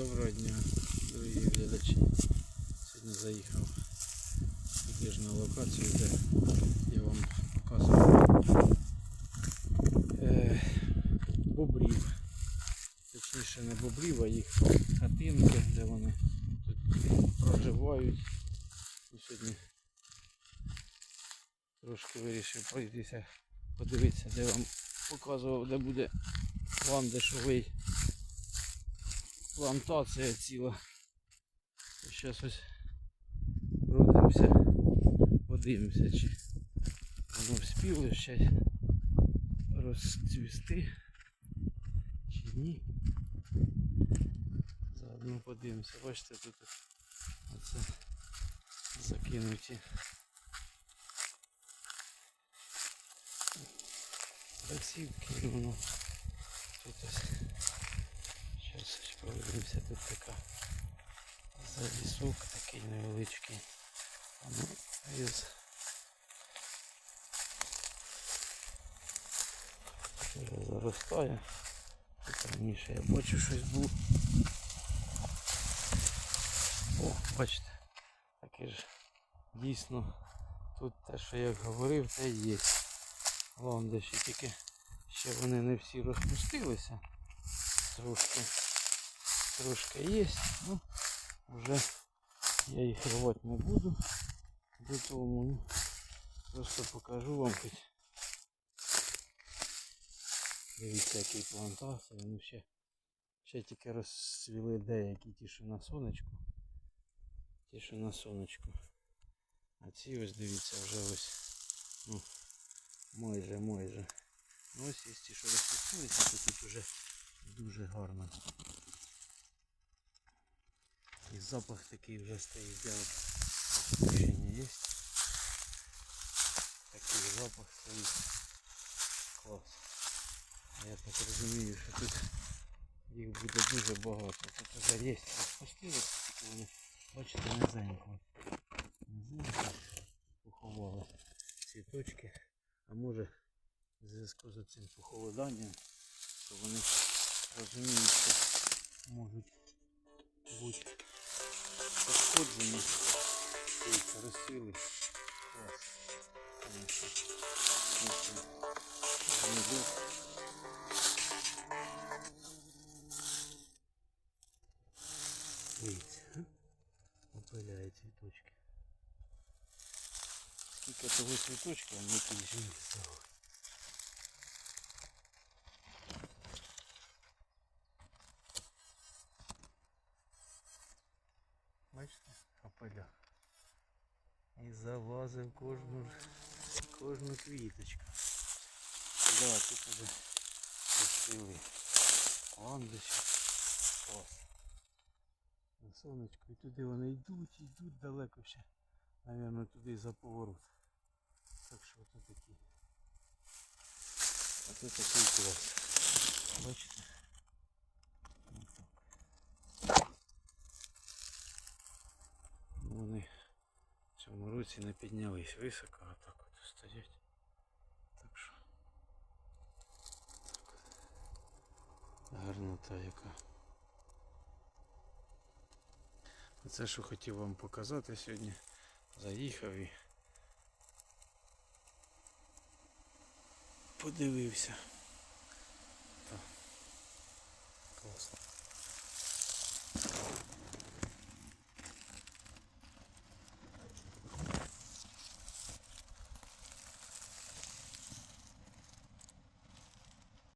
Доброго дня, дорогі глядачі. Сьогодні заїхав туди на локацію, де я вам показував е, бобрів. Точніше не бобрів, а їх хатинки, де вони тут проживають. І сьогодні трошки вирішив пройтися, подивитися, де вам показував, де буде ландишовий плантація ціла. Зараз ось пройдемося, подивимося, чи воно вспіло ще розцвісти, чи ні. Заодно подивимося. Бачите, тут оце закинуті працівки, воно тут ось Зараз тут така завісок такий невеличкий. Ну, із вже заростає. Тут раніше я бачу щось було. О, бачите, таке ж дійсно тут те, що я говорив, те є. Ландиші, тільки ще вони не всі розпустилися трошки трошки є, ну вже я їх рвати не буду до просто покажу вам хоч. Дивіться який плантація, ну ще, ще тільки розцвіли деякі на сонечку. Ті, на сонечку. А ці ось дивіться вже ось ну, майже майже. Ну ось є ті, що розпустилися, тут вже дуже гарно. І запах такий вже стоїть, де ощущення є. Такий запах стоїть. Клас. Я так розумію, що тут їх буде дуже багато. Тут вже є розпустилися, тільки вони, бачите, низенько. Низенько поховали цвіточки. А може в зв'язку з цим похолоданням, то вони розуміють, що можуть бути пошкоджені. Дивіться, розсвіли. Клас. Конечно. Конечно. Гніздо. Дивіться, а? опиляє цвіточки. Скільки того цвіточка, а не кінчили цього. Бачите, опиля. І залазив кожну, кожну квіточку. Да, тут уже ландиші. Клас. На сонечко. І туди вони йдуть, йдуть далеко ще. Наверно, туди за поворот. Так що це такі. Оце такий клас. Бачите? Вони в цьому році не піднялись високо, а так от стоять. Так що гарнота яка. Оце що хотів вам показати сьогодні. Заїхав і подивився. Так. Класно.